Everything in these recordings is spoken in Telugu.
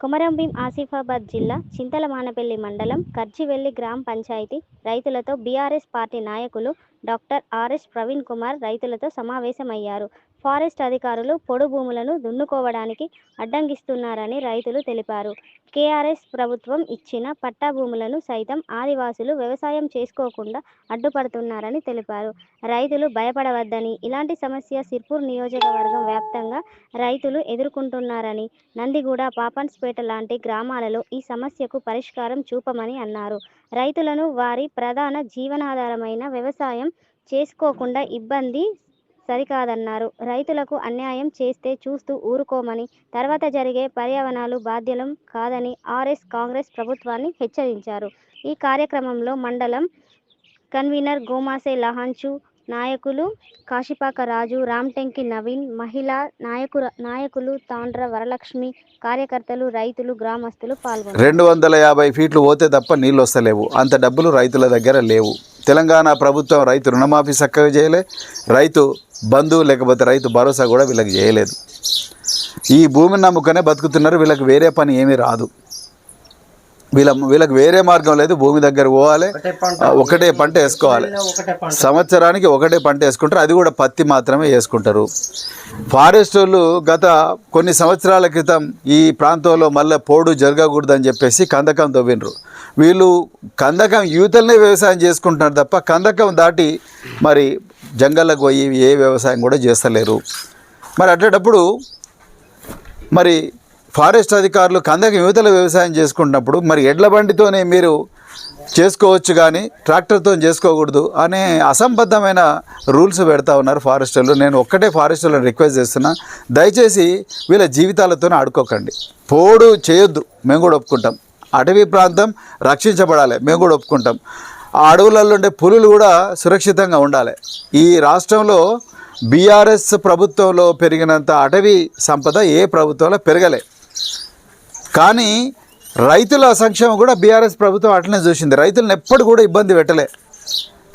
కొమరంభీం ఆసిఫాబాద్ జిల్లా చింతల మానపల్లి మండలం కర్జివెల్లి గ్రామ పంచాయతీ రైతులతో బీఆర్ఎస్ పార్టీ నాయకులు డాక్టర్ ఆర్ఎస్ ప్రవీణ్ కుమార్ రైతులతో సమావేశమయ్యారు. ఫారెస్ట్ అధికారులు పొడు భూములను దున్నుకోవడానికి అడ్డంగిస్తున్నారని రైతులు తెలిపారు. కేఆర్ఎస్ ప్రభుత్వం ఇచ్చిన పట్టా భూములను సైతం ఆదివాసులు వ్యవసాయం చేసుకోకుండా అడ్డుపడుతున్నారని తెలిపారు. రైతులు భయపడవద్దని ఇలాంటి సమస్య సిర్పూర్ నియోజకవర్గం వ్యాప్తంగా రైతులు ఎదుర్కొంటున్నారని నందిగూడ పాపన్స్పేట లాంటి గ్రామాలలో ఈ సమస్యకు పరిష్కారం చూపమని అన్నారు. రైతులను వారి ప్రధాన జీవనాధారమైన వ్యవసాయం చేసుకోకుండా ఇబ్బంది సరికాదన్నారు. రైతులకు అన్యాయం చేస్తే చూస్తూ ఊరుకోమని తర్వాత జరిగే పర్యావరణాలు బాధ్యులం కాదని ఆర్ఎస్ కాంగ్రెస్ ప్రభుత్వాన్ని హెచ్చరించారు. ఈ కార్యక్రమంలో మండలం కన్వీనర్ గోమాసే లహాంచు నాయకులు కాశిపాక రాజు రామ్టెంకి నవీన్ మహిళా నాయకుర నాయకులు తాండ్ర వరలక్ష్మి కార్యకర్తలు రైతులు గ్రామస్తులు పాల్గొన్నారు. రెండు వందల యాభై ఫీట్లు పోతే తప్ప నీళ్ళు వస్తలేవు అంత డబ్బులు రైతుల దగ్గర లేవు. తెలంగాణ ప్రభుత్వం రైతు రుణమాఫీ చక్కగా చేయలే. రైతు బంధు లేకపోతే రైతు భరోసా కూడా వీళ్ళకి చేయలేదు. ఈ భూమిని నమ్ముకనే బతుకుతున్నారు. వీళ్ళకి వేరే పని ఏమీ రాదు. వీళ్ళ వీళ్ళకి వేరే మార్గం లేదు భూమి దగ్గర పోవాలి. ఒకటే పంట వేసుకోవాలి. సంవత్సరానికి ఒకటే పంట వేసుకుంటారు అది కూడా పత్తి మాత్రమే వేసుకుంటారు. ఫారెస్ట్ వాళ్ళు గత కొన్ని సంవత్సరాల క్రితం ఈ ప్రాంతంలో మళ్ళీ పోడు జరగకూడదని చెప్పేసి కందకం తవ్వినరు వీళ్ళు కందకం యూతలనే వ్యవసాయం చేసుకుంటున్నారు తప్ప కందకం దాటి మరి జంగల్లకు పోయి ఏ వ్యవసాయం కూడా చేస్తలేరు. మరి అట్లాంటప్పుడు మరి ఫారెస్ట్ అధికారులు కందకి యువతల వ్యవసాయం చేసుకుంటున్నప్పుడు మరి ఎడ్ల బండితోనే మీరు చేసుకోవచ్చు కానీ ట్రాక్టర్తో చేసుకోకూడదు అనే అసంబద్ధమైన రూల్స్ పెడతా ఉన్నారు ఫారెస్టర్లు నేను ఒక్కటే ఫారెస్టర్లను రిక్వెస్ట్ చేస్తున్నా. దయచేసి వీళ్ళ జీవితాలతో ఆడుకోకండి. పోడు చేయొద్దు. మేము కూడా ఒప్పుకుంటాం. అటవీ ప్రాంతం రక్షించబడాలి. మేము కూడా ఒప్పుకుంటాం. ఆ అడవులలో ఉండే పులులు కూడా సురక్షితంగా ఉండాలి. ఈ రాష్ట్రంలో బీఆర్ఎస్ ప్రభుత్వంలో పెరిగినంత అటవీ సంపద ఏ ప్రభుత్వంలో పెరగలే. కానీ రైతుల సంక్షేమం కూడా బీఆర్ఎస్ ప్రభుత్వం అట్లనే చూసింది. రైతులను ఎప్పుడు కూడా ఇబ్బంది పెట్టలే.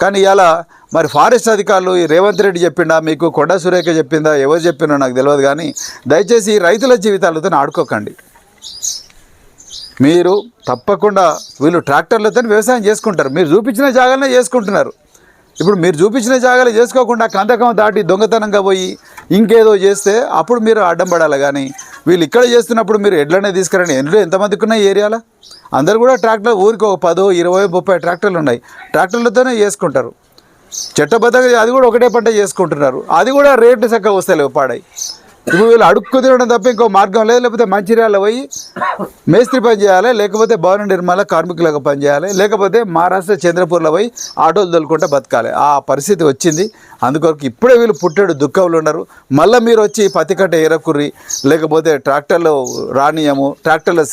కానీ ఇలా మరి ఫారెస్ట్ అధికారులు ఈ రేవంత్ రెడ్డి చెప్పిండా మీకు కొండా సురేఖ చెప్పిందా ఎవరు చెప్పిందో నాకు తెలియదు కానీ దయచేసి రైతుల జీవితాలతో ఆడుకోకండి. మీరు తప్పకుండా వీళ్ళు ట్రాక్టర్లతో వ్యవసాయం చేసుకుంటారు. మీరు చూపించిన జాగాలనే చేసుకుంటున్నారు. ఇప్పుడు మీరు చూపించిన జాగాలు చేసుకోకుండా కందకం దాటి దొంగతనంగా పోయి ఇంకేదో చేస్తే అప్పుడు మీరు అడ్డం పడాలి కానీ వీళ్ళు ఇక్కడ చేస్తున్నప్పుడు మీరు ఎడ్లనే తీసుకురండి. ఎడ్లు ఎంతమందికి ఉన్నాయి ఏరియాలో? అందరు కూడా ట్రాక్టర్ ఊరికి ఒక పదో ఇరవై ముప్పై ట్రాక్టర్లు ఉన్నాయి. ట్రాక్టర్లతోనే చేసుకుంటారు. చట్టబద్ధంగా అది కూడా ఒకటే పంట చేసుకుంటున్నారు. అది కూడా రేట్లు చక్కగా వస్తాయి పాడాయి ఇప్పుడు వీళ్ళు అడుక్కు తినడం తప్ప ఇంకో మార్గం లేదు లేకపోతే మంచిర్యాల పోయి మేస్త్రి పని చేయాలి లేకపోతే భవన నిర్మాణ కార్మికులకు పని చేయాలి లేకపోతే మహారాష్ట్ర చంద్రపూర్లో పోయి ఆటోలు తోలుకుంటే బతకాలి. ఆ పరిస్థితి వచ్చింది. అందుకొరకు ఇప్పుడే వీళ్ళు పుట్టాడు దుఃఖంలో ఉన్నారు. మళ్ళీ మీరు వచ్చి పత్తికట్ట ఎరకుర్రి లేకపోతే ట్రాక్టర్లో రానియము ట్రాక్టర్లో